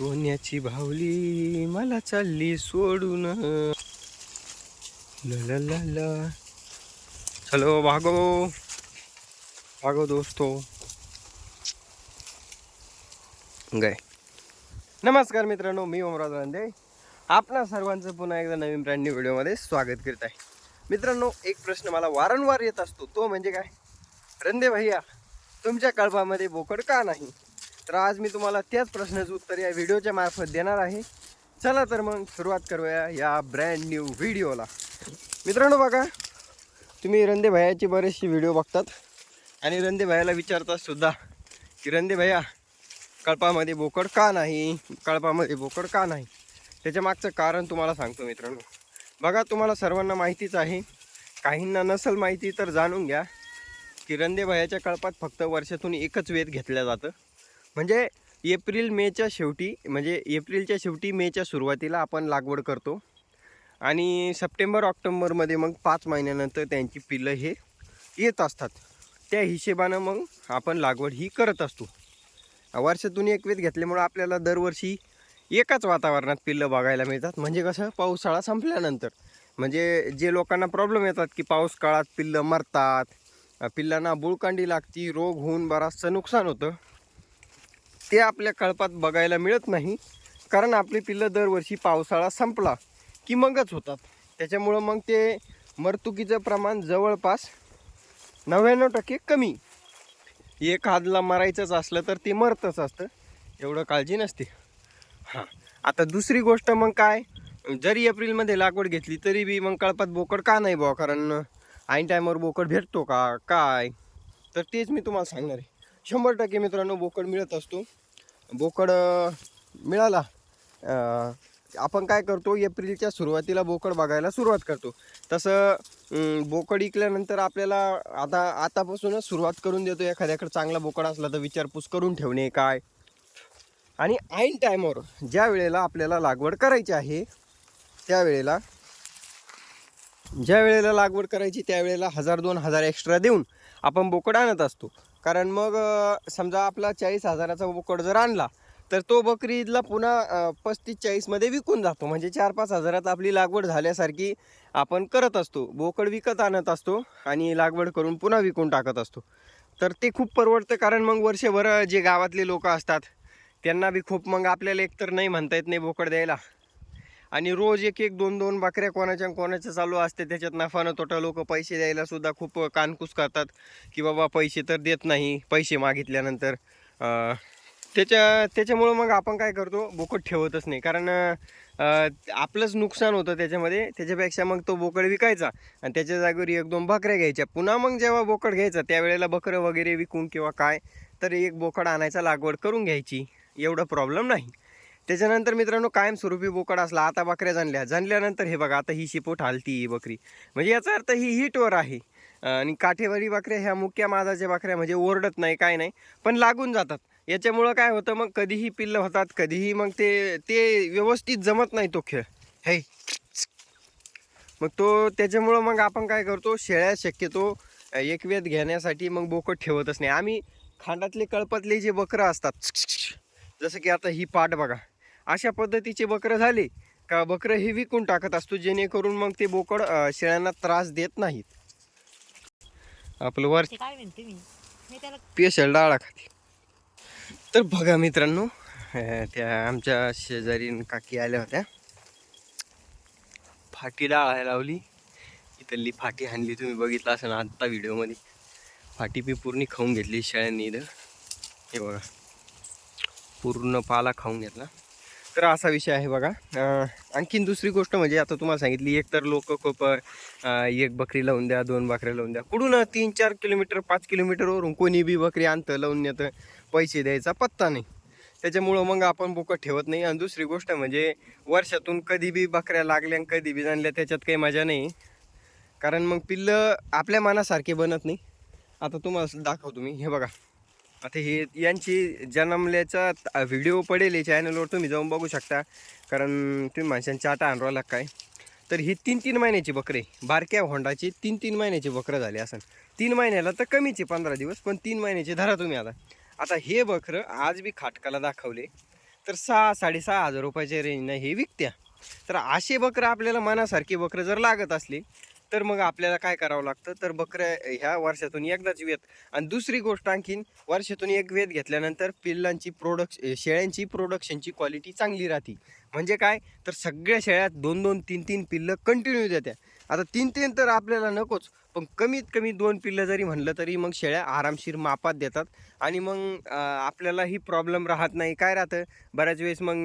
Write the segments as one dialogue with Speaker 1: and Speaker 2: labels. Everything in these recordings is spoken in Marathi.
Speaker 1: सोन्याची भावली मला चालली सोडून. चलो भागो. भागो दोस्तो. गय. नमस्कार मित्रांनो मी ओमराज रांदे आपणा सर्वांचं पुन्हा एकदा नवीन ब्रँड न्यू व्हिडिओमध्ये स्वागत करीत आहे. मित्रांनो एक प्रश्न मला वारंवार येत असतो. तो म्हणजे काय? रंदे भैया तुमच्या कळपामध्ये बोकड का नाही? तर आज मी तुम्हाला त्याच प्रश्नाचं उत्तर या व्हिडिओच्या मार्फत देणार आहे. चला तर मग सुरुवात करूया या ब्रँड न्यू व्हिडिओला मित्रांनो बघा तुम्ही रंदे भैयाची बरेचशी व्हिडिओ बघतात. आणि रंदे भैयाला विचारतात सुद्धा की रंदे भैया कळपामध्ये बोकड का नाही? कळपामध्ये बोकड का नाही? त्याच्या मागचं कारण तुम्हाला सांगतो मित्रांनो. बघा तुम्हाला सर्वांना माहितीच आहे. काहींना नसल माहिती तर जाणून घ्या की रंदे भयाच्या कळपात फक्त वर्षातून एकच वेध घेतलं जातं. म्हणजे एप्रिल मेच्या शेवटी म्हणजे एप्रिलच्या शेवटी मेच्या सुरुवातीला आपण लागवड करतो. आणि सप्टेंबर ऑक्टोंबरमध्ये मग पाच महिन्यानंतर त्यांची पिल्लं हे येत असतात. त्या हिशेबानं मग आपण लागवड ही करत असतो. वर्षातून एक वेध घेतल्यामुळं आपल्याला दरवर्षी एकाच वातावरणात पिल्लं बघायला मिळतात. म्हणजे कसं पावसाळा संपल्यानंतर. म्हणजे जे लोकांना प्रॉब्लेम येतात की पाऊस काळात पिल्लं मरतात पिल्लांना बुळकांडी लागती रोग होऊन बराचसं नुकसान होतं. ते आपल्या कळपात बघायला मिळत नाही. कारण आपली पिल्लं दरवर्षी पावसाळा संपला की मगच होतात. त्याच्यामुळं मग ते मरतुकीचं प्रमाण जवळपास नव्याण्णव टक्के कमी. एक हादला मरायचंच असलं तर ते मरतच असतं. एवढं काळजी नसते. हां. आता दुसरी गोष्ट मग काय? जरी एप्रिलमध्ये लागवड घेतली तरी बी मग कळपात बोकड का नाही बुवा? कारण ऐन टायमावर बोकड भेटतो का? काय? तर तेच मी तुम्हाला सांगणार आहे. शंभर टक्के मित्रांनो बोकड मिळत असतो. बोकड मिळाला. आपण काय करतो एप्रिलच्या सुरुवातीला बोकड बघायला सुरुवात करतो. तसं बोकड इकल्यानंतर आपल्याला आता आतापासूनच सुरुवात करून देतो. एखाद्याकडे चांगला बोकड असला तर विचारपूस करून ठेवणे काय? आणि ऐन टायमावर ज्या वेळेला आपल्याला लागवड करायची आहे त्यावेळेला ज्या वेळेला लागवड करायची त्यावेळेला हजार दोन हजार एक्स्ट्रा देऊन आपण बोकड आणत असतो. कारण मग समजा आपला चाळीस हजाराचा बोकड जर आणला तर तो बकरी ईदला पुन्हा पस्तीस चाळीसमध्ये विकून जातो. म्हणजे चार पाच हजारात आपली लागवड झाल्यासारखी आपण करत असतो. बोकड विकत आणत असतो आणि लागवड करून पुन्हा विकून टाकत असतो. तर ते खूप परवडतं कारण मग वर्षभर जे गावातले लोक असतात त्यांना बी खूप मग आपल्याला एकतर नाही म्हणता येत नाही बोकड द्यायला. आणि रोज एक एक दोन दोन बकऱ्या कोणाच्या कोणाच्या चालू असते त्याच्यात नफा न तोटा लोक पैसे द्यायला सुद्धा खूप कानकूस करतात की बाबा पैसे तर देत नाही पैसे मागितल्यानंतर त्याच्या त्याच्यामुळं मग आपण काय करतो बोकड ठेवतच नाही. कारण आपलंच नुकसान होतं त्याच्यामध्ये त्याच्यापेक्षा मग तो बोकड विकायचा आणि त्याच्या जागेवर एक दोन बकऱ्या घ्यायच्या. पुन्हा मग जेव्हा बोकड घ्यायचा त्यावेळेला बकरं वगैरे विकून किंवा काय तर एक बोकड आणायचा लागवड करून घ्यायची. एवढा प्रॉब्लेम नाही. त्याच्यानंतर मित्रांनो कायमस्वरूपी बोकड असला आता बकऱ्या जाणल्या जाणल्यानंतर हे बघा आता ही शिपोट हालती ही बकरी. म्हणजे याचा अर्थ ही हिटवर आहे. आणि काठेवरी बकऱ्या ह्या मुख्य माजाच्या बकऱ्या म्हणजे ओरडत नाही काय नाही पण लागून जातात. याच्यामुळं काय होतं मग कधीही पिल्लं होतात कधीही मग ते ते व्यवस्थित जमत नाही तो खेळ. हे. मग तो त्याच्यामुळं मग आपण काय करतो शेळ्या शक्यतो एकवेद घेण्यासाठी मग बोकड ठेवतच नाही. आम्ही खांडातले कळपातले जे बकरं असतात जसं की आता ही पाट बघा. अशा पद्धतीचे बकरं झाले का बकरं हे विकून टाकत असतो जेणेकरून मग ते बोकड शेळ्यांना त्रास देत नाहीत. आपलं वर पेशल डाळा खाते. तर बघा मित्रांनो त्या आमच्या शेजारी काकी आल्या होत्या. फाटी डाळ लावली. इथली फाटी हाणली तुम्ही बघितलं असं आत्ता व्हिडिओमध्ये. फाटी मी पूर्ण खाऊन घेतली शेळ्यांनी इथं. हे बघा. पूर्ण पाला खाऊन घेतला. तर असा विषय आहे बघा. आणखीन दुसरी गोष्ट म्हणजे आता तुम्हाला सांगितली एक तर लोक खूप एक बकरी लावून द्या दोन बकऱ्या लावून द्या. कुठून तीन चार किलोमीटर पाच किलोमीटरवरून कोणी बी बकरी आणतं लावून नेतं पैसे द्यायचा पत्ता नाही. त्याच्यामुळं मग आपण बोकं ठेवत नाही. आणि दुसरी गोष्ट म्हणजे वर्षातून कधी बी बकऱ्या लागल्या आणि कधी बी जाणल्या त्याच्यात काही मजा नाही. कारण मग पिल्लं आपल्या मनासारखे बनत नाही. आता तुम्हाला दाखवतो मी. हे बघा. आता हे यांची जन्मल्याचा व्हिडिओ पडेल या चॅनलवर तुम्ही जाऊन बघू शकता. कारण तुम्ही माणसांच्या आटा आणवाला काय? तर ही तीन तीन महिन्याची बकरे बारक्या होंडाची तीन तीन महिन्याची बकरं झाली असं तीन महिन्याला तर कमीचे पंधरा दिवस पण तीन महिन्याचे धरा तुम्ही आता. आता हे बकरं आज बी खाटकाला दाखवले. तर सहा साडेसहा हजार रुपयाच्या रेंजनं हे विकत्या. तर असे बकरं आपल्याला मनासारखी बकरं जर लागत असली तर मग आपल्याला काय करावं लागतं? तर बकऱ्या ह्या वर्षातून एकदाच वेत आणि दुसरी गोष्ट आणखीन वर्षातून एक वेत घेतल्यानंतर पिल्लांची प्रोडक्श शेळ्यांची प्रोडक्शनची क्वालिटी चांगली राहते. म्हणजे काय? तर सगळ्या शेळ्यात दोन दोन तीन तीन पिल्लं कंटिन्यू देत्या. आता तीन तीन तर आपल्याला नकोच पण कमीत कमी दोन पिल्लं जरी म्हणलं तरी मग शेळ्या आरामशीर मापात देतात. आणि मग आपल्यालाही प्रॉब्लेम राहत नाही. काय राहतं? बऱ्याच वेळेस मग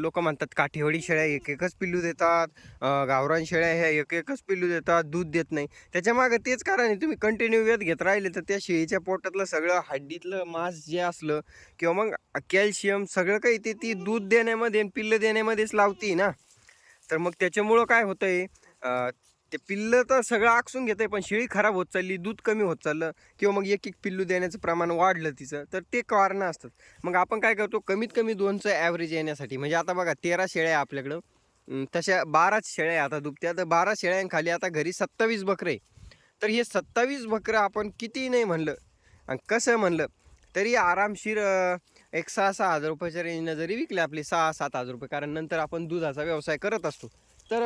Speaker 1: लोक म्हणतात काठेवडी शेळ्या एक एकच पिल्लू देतात गावरान शेळ्या ह्या एक एकच पिल्लू देतात दूध देत नाही. त्याच्यामागं तेच कारण आहे तुम्ही कंटिन्यू वेध घेत राहिले तर त्या शेळीच्या पोटातलं सगळं हड्डीतलं मांस जे असलं किंवा मग कॅल्शियम सगळं काही ते ती दूध देण्यामध्ये पिल्लं देण्यामध्येच लावती ना. तर मग त्याच्यामुळं काय होतं आहे ते पिल्लं तर सगळं आकसून घेतंय पण शेळी खराब होत चालली दूध कमी होत चाललं किंवा मग एक एक पिल्लू देण्याचं प्रमाण वाढलं तिचं तर ते कारणं असतात मग आपण काय करतो कमीत कमी दोनचं ॲव्हरेज येण्यासाठी म्हणजे आता बघा तेरा शेळ्या आहे आपल्याकडं तशा बाराच शेळ्या आहे आता दुपत्या तर बारा शेळ्यांखाली आता घरी सत्तावीस बकरे आहे. तर हे सत्तावीस बकरं आपण किती नाही म्हणलं आणि कसं म्हणलं तरी आरामशीर एक सहा सहा हजार रुपयाच्या रेंजनं जरी विकले आपले सहा सात हजार रुपये कारण नंतर आपण दुधाचा व्यवसाय करत असतो तर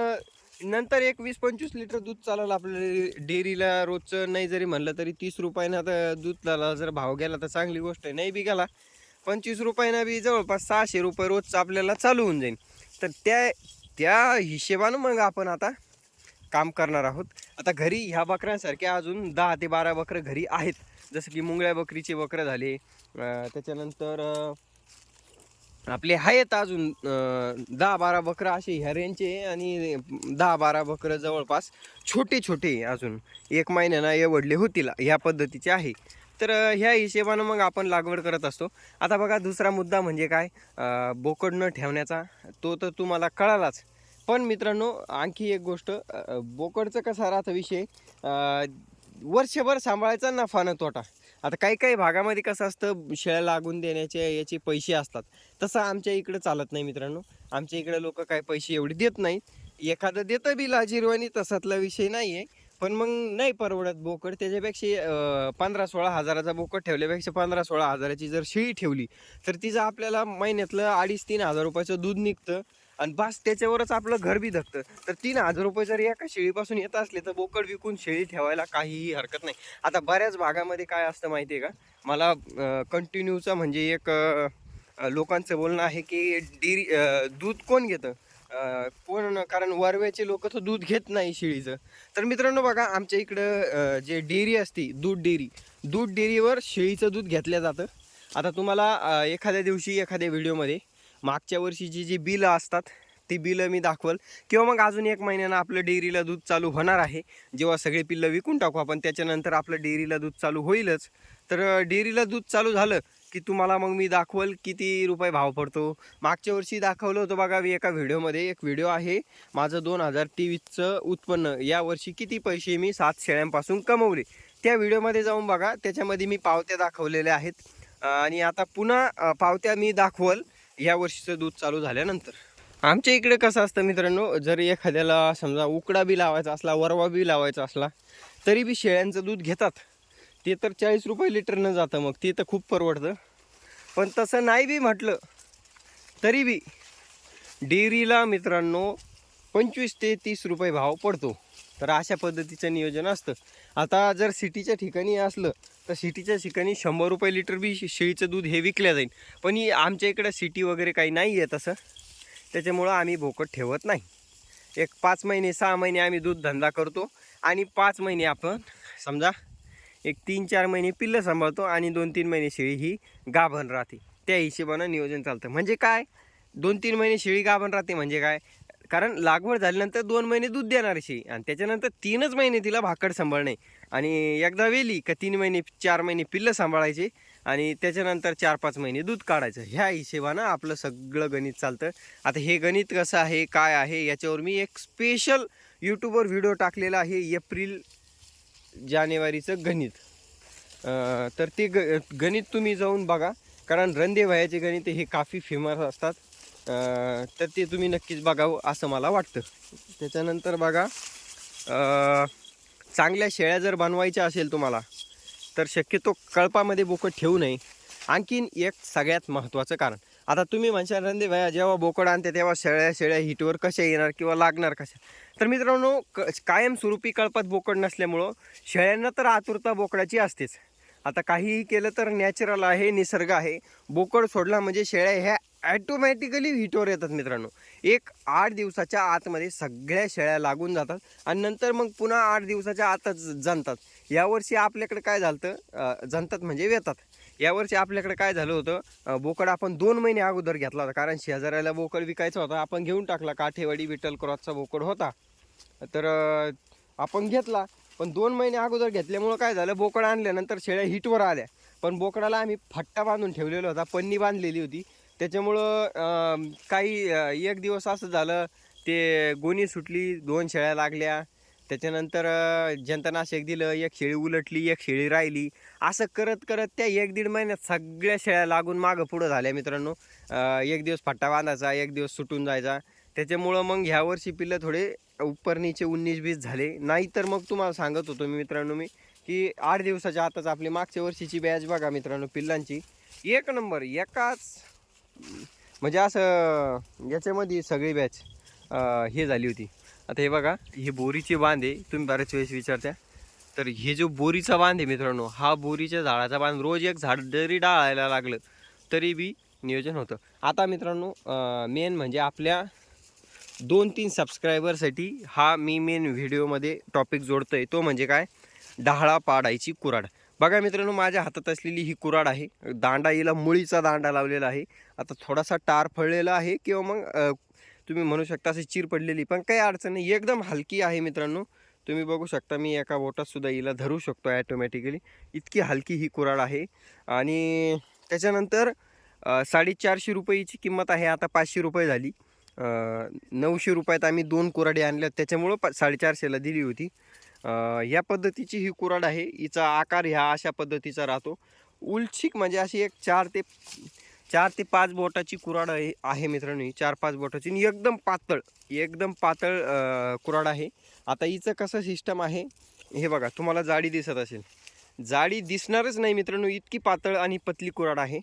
Speaker 1: नंतर एक वीस पंचवीस लिटर दूध चालेल आपल्याला डेअरीला रोजचं. नाही जरी म्हणलं तरी तीस रुपयानं आता दूधला जर भाव गेला तर चांगली गोष्ट आहे. नाही बी गेला पंचवीस रुपयानं बी जवळपास सहाशे रुपये रोजचं आपल्याला चालू होऊन जाईल तर त्या त्या हिशेबानं मग आपण आता काम करणार आहोत. आता घरी ह्या बकऱ्यांसारख्या अजून दहा ते बारा बकरं घरी आहेत. जसं की मुंगळ्या बकरीचे बकरं झाले. त्याच्यानंतर आपले आहेत अजून दहा बारा बकरं असे ह्या रेंजचे आणि दहा बारा बकरं जवळपास छोटे छोटे अजून. एक महिन्यानं एवढले होतील ह्या पद्धतीचे आहे. तर ह्या हिशेबानं मग आपण लागवड करत असतो. आता बघा दुसरा मुद्दा म्हणजे काय? बोकड न ठेवण्याचा तो तर तुम्हाला कळालाच. पण मित्रांनो आणखी एक गोष्ट बोकडचं कसा राहतं विषय? वर्षभर सांभाळायचा नफा न तोटा. आता काही काही भागामध्ये कसं असतं शेळ्या लागून देण्याचे याचे पैसे असतात. तसं आमच्या इकडं चालत नाही मित्रांनो. आमच्या इकडे लोक काय पैसे एवढे देत नाहीत. एखादं देतं बी लाजीरवाणी तसातला विषय नाही आहे पण मग नाही परवडत बोकड. त्याच्यापेक्षा पंधरा सोळा हजाराचा बोकड ठेवल्यापेक्षा पंधरा सोळा हजाराची जर शेळी ठेवली तर तिचं आपल्याला महिन्यातलं अडीच तीन हजार रुपयाचं दूध निघतं आणि बस त्याच्यावरच आपलं घर बी धकतं तर तीन हजार रुपये जर एका शेळीपासून येत असले तर बोकड विकून शेळी ठेवायला काहीही हरकत नाही. आता बऱ्याच भागामध्ये काय असतं माहिती आहे का? मला कंटिन्यूचं म्हणजे एक लोकांचं बोलणं आहे की डेरी दूध कोण घेतं? कोण कारण वरव्याचे लोक तर दूध घेत नाही शेळीचं. तर मित्रांनो बघा आमच्या इकडं जे डेअरी असते दूध डेअरी दूध डेअरीवर शेळीचं दूध घेतलं जातं. आता तुम्हाला एखाद्या दिवशी एखाद्या व्हिडिओमध्ये मागच्या वर्षीची जी बिलं असतात ती बिलं मी दाखवल. किंवा मग अजून एक महिन्यानं आपलं डेअरीला दूध चालू होणार आहे. जेव्हा सगळे पिल्लं विकून टाकू आपण त्याच्यानंतर आपलं डेअरीला दूध चालू होईलच. तर डेअरीला दूध चालू झालं की तुम्हाला मग मी दाखवल किती रुपये भाव पडतो. मागच्या वर्षी दाखवलं होतं बघा मी एका व्हिडिओमध्ये एक व्हिडिओ आहे माझं दोन हजार तेवीसचं उत्पन्न. यावर्षी किती पैसे मी सात शेळ्यांपासून कमवले. त्या व्हिडिओमध्ये जाऊन बघा त्याच्यामध्ये मी पावत्या दाखवलेल्या आहेत. आणि आता पुन्हा पावत्या मी दाखवल. या वर्षीचं दूध चालू झाल्यानंतर. आमच्या इकडे कसं असतं मित्रांनो जर एखाद्याला समजा उकडा बी लावायचा असला वरवा बी लावायचा असला तरी बी शेळ्यांचं दूध घेतात. ते तर चाळीस रुपये लिटरनं जातं मग ते तर खूप परवडतं. पण तसं नाही बी म्हटलं तरी बी डेअरीला मित्रांनो पंचवीस ते तीस रुपये भाव पडतो. तर अशा पद्धतीचं नियोजन असतं. आता जर सिटीच्या ठिकाणी असलं तर सिटीच्या ठिकाणी शंभर रुपये लिटर बी शेळीचं दूध हे विकल्या जाईल पण ही आमच्या इकडं सिटी वगैरे काही नाही आहे तसं. त्याच्यामुळं आम्ही भोकट ठेवत नाही. एक पाच महिने सहा महिने आम्ही दूध धंदा करतो आणि पाच महिने आपण समजा एक तीन चार महिने पिल्लं सांभाळतो आणि दोन तीन महिने शेळी ही गाभण राहते. त्या हिशोबानं नियोजन चालतं. म्हणजे काय? दोन तीन महिने शेळी गाभण राहते म्हणजे काय? कारण लागवड झाल्यानंतर दोन महिने दूध देणार शेळी आणि त्याच्यानंतर तीनच महिने तिला भाकड सांभाळणे. आणि एकदा वेली का तीन महिने चार महिने पिल्लं सांभाळायचे आणि त्याच्यानंतर चार पाच महिने दूध काढायचं. ह्या हिशेबानं आपलं सगळं गणित चालतं. आता हे गणित कसं आहे काय आहे याच्यावर मी एक स्पेशल यूट्यूबवर व्हिडिओ टाकलेला आहे एप्रिल जानेवारीचं गणित. तर ते ग गणित तुम्ही जाऊन बघा. कारण रंदे वयाचे गणित हे काफी फेमस असतात. तर ते तुम्ही नक्कीच बघावं असं मला वाटतं. त्याच्यानंतर बघा चांगल्या शेळ्या जर बनवायच्या असेल तुम्हाला तर शक्यतो कळपामध्ये बोकड ठेवू नये. आणखीन एक सगळ्यात महत्त्वाचं कारण आता तुम्ही म्हणशाल रंदे भया जेव्हा बोकड आणते तेव्हा शेळ्या शेळ्या हिटवर कशा येणार किंवा लागणार कशा? तर मित्रांनो क कायमस्वरूपी कळपात बोकड नसल्यामुळं शेळ्यांना तर आतुरता बोकडाची असतेच. आता काहीही केलं तर नॅचरल आहे निसर्ग आहे. बोकड सोडला म्हणजे शेळ्या ह्या ॲटोमॅटिकली हिटवर येतात मित्रांनो. एक आठ दिवसाच्या आतमध्ये सगळ्या शेळ्या लागून जातात आणि नंतर मग पुन्हा आठ दिवसाच्या आतच जनतात यावर्षी आपल्याकडे काय झालं जणतात जनतात म्हणजे येतात यावर्षी आपल्याकडे काय झालं होतं बोकड आपण दोन महिने अगोदर घेतला होता कारण शेजाऱ्याला बोकड विकायचा होता. आपण घेऊन टाकला काठेवाडी विठ्ठल क्रॉसचा बोकड होता. तर आपण घेतला. पण दोन महिने अगोदर घेतल्यामुळं काय झालं बोकड आणल्यानंतर शेळ्या हिटवर आल्या. पण बोकडाला आम्ही फट्टा बांधून ठेवलेला होता पन्नी बांधलेली होती. त्याच्यामुळं काही एक दिवस असं झालं ते गोणी सुटली दोन शेळ्या लागल्या. त्याच्यानंतर जंतनाशक दिलं एक शेळी उलटली एक शेळी राहिली. असं करत करत त्या एक दीड महिन्यात सगळ्या शेळ्या लागून मागं पुढं झाल्या मित्रांनो. एक दिवस फट्टा बांधायचा एक दिवस सुटून जायचा. त्याच्यामुळं मग ह्या वर्षी पिल्लं थोडे उपरणीचे उन्नीस बीस झाले. नाहीतर मग तुम्हाला सांगत होतो मी मित्रांनो मी की आठ दिवसाच्या आताच आपली मागच्या वर्षीची बॅच बघा मित्रांनो पिल्लांची. एक नंबर एकाच म्हणजे असं याच्यामध्ये सगळी बॅच हे झाली होती. आता हे बघा हे बोरीचे बांध आहे तुम्ही बऱ्याच वेळेस विचारता तर हे जो बोरीचा बांध आहे मित्रांनो हा बोरीच्या झाडाचा बांध रोज एक झाड जरी डाळायला लागलं तरी बी नियोजन होतं. आता मित्रांनो मेन म्हणजे आपल्या दोन तीन सबस्क्रायबरसाठी हा मी मेन व्हिडिओमध्ये टॉपिक जोडतो आहे तो म्हणजे काय? डहाळा पाडायची कुराड. बघा मित्रांनो माझ्या हातात असलेली ही कुराड आहे. दांडा हिला मुळीचा दांडा लावलेला आहे. आता थोडासा टार फळलेला आहे किंवा मग तुम्ही म्हणू शकता अशी चिर पडलेली पण काही अडचण नाही. एकदम हलकी आहे मित्रांनो. तुम्ही बघू शकता मी एका बोटातसुद्धा हिला धरू शकतो ॲटोमॅटिकली इतकी हलकी ही कुराड आहे. आणि त्याच्यानंतर साडेचारशे रुपयेची किंमत आहे. आता पाचशे रुपये झाली. नऊशे रुपयात आम्ही दोन कुराडे आणल्या. त्याच्यामुळं पा साडेचारशेला दिली होती. या पद्धतीची ही कुराड आहे. हिचा आकार ह्या अशा पद्धतीचा राहतो. उलछिक म्हणजे अशी एक चार ते चार ते पाच बोटाची कुराड आहे मित्रांनो ही. चार पाच बोटाची आणि एकदम पातळ एकदम पातळ कुराड आहे. आता हिचं कसं सिस्टम आहे हे बघा तुम्हाला जाडी दिसत असेल. जाडी दिसणारच नाही मित्रांनो इतकी पातळ आणि पतली कुराड आहे.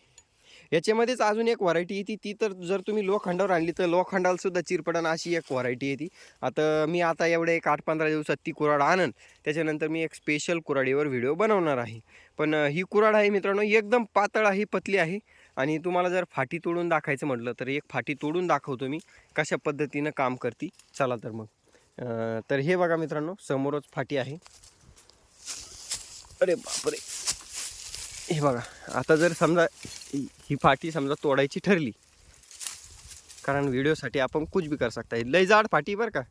Speaker 1: याच्यामध्येच अजून एक व्हरायटी येते. ती तर जर तुम्ही लोखंडावर आणली तर लोखंडाला सुद्धा चिरपडण अशी एक व्हरायटी येते. आता मी आता एवढे एक आठ पंधरा दिवसात ती कुराड आणन त्याच्यानंतर मी एक स्पेशल कुराडीवर व्हिडिओ बनवणार आहे. पण ही कुराड आहे मित्रांनो एकदम पातळ आहे पतली आहे. आणि तुम्हाला जर फाटी तोडून दाखायचं म्हटलं तर एक फाटी तोडून दाखवतो मी कशा पद्धतीनं काम करते. चला तर मग. तर हे बघा मित्रांनो समोरच फाटी आहे. अरे बापरे! हे बघा आता जर समजा ही फाटी समजा तोडायची ठरली कारण व्हिडिओसाठी आपण कुछ बी कर सकता लय जाड फाटी बरं का.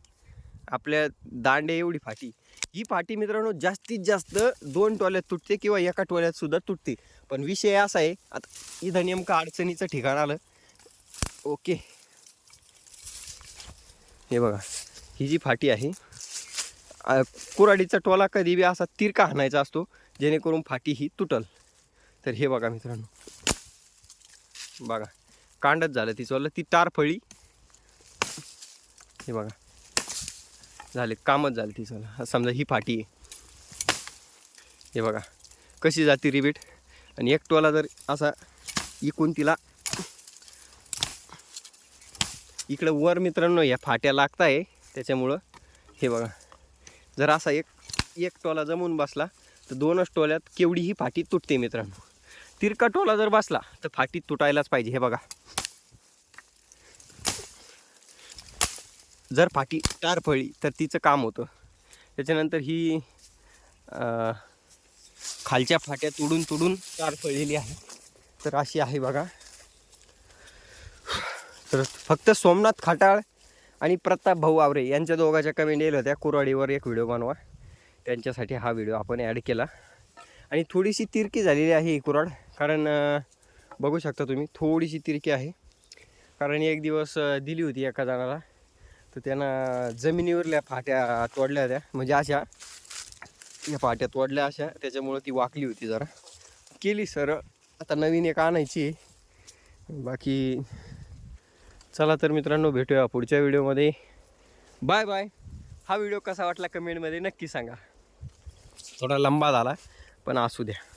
Speaker 1: आपल्या दांडे एवढी फाटी. ही फाटी मित्रांनो जास्तीत जास्त दोन टोल्यात तुटते किंवा एका टोल्यात सुद्धा तुटते. पण विषय असा आहे आता इथं नेमकं अडचणीचं ठिकाण आलं. ओके. हे बघा ही जी फाटी आहे कुराडीचा टोला कधी बी असा तिरका हाणायचा असतो जेणेकरून फाटी ही तुटल. तर हे बघा मित्रांनो. बघा कांडच झालं तिचं ती टारफळी हे बघा. झाले कामच झालं तिचं समजा ही फाटी आहे. हे बघा कशी जाते रिबीट? आणि एक टोला जर असा इकून तिला इकडं वर मित्रांनो या फाट्या लागताय त्याच्यामुळं हे बघा. जर असा एक एक टोला जमून बसला तर दोनच टोल्यात केवढी ही फाटी तुटते मित्रांनो. तिरका टोला जर बसला तर फाटी तुटायलाच पाहिजे. हे बघा. जर फाटी टार फळली तर तिचं काम होतं. त्याच्यानंतर ही खालच्या फाट्या तुडून तुडून टार फळलेली आहे. तर अशी आहे बघा. तर फक्त सोमनाथ खाटाळ आणि प्रताप भाऊ आवरे यांच्या दोघांच्या कमेंट येईल होत्या. कुराडीवर एक व्हिडिओ बनवा. त्यांच्यासाठी हा व्हिडिओ आपण ॲड केला. आणि थोडीशी तिरकी झालेली आहे ही कुराड कारण बघू शकता तुम्ही थोडीशी तिरकी आहे. कारण एक दिवस दिली होती एका जणाला तर त्यांना जमिनीवरल्या फाट्या तोडल्या होत्या. म्हणजे अशा या फाट्या तोडल्या अशा. त्याच्यामुळं ती वाकली होती जरा. केली सर. आता नवीन एक आणायची आहे. बाकी चला तर मित्रांनो भेटूया पुढच्या व्हिडिओमध्ये. Bye bye. हा व्हिडिओ कसा वाटला कमेंटमध्ये नक्की सांगा. थोडा लंबा झाला. पण असू द्या.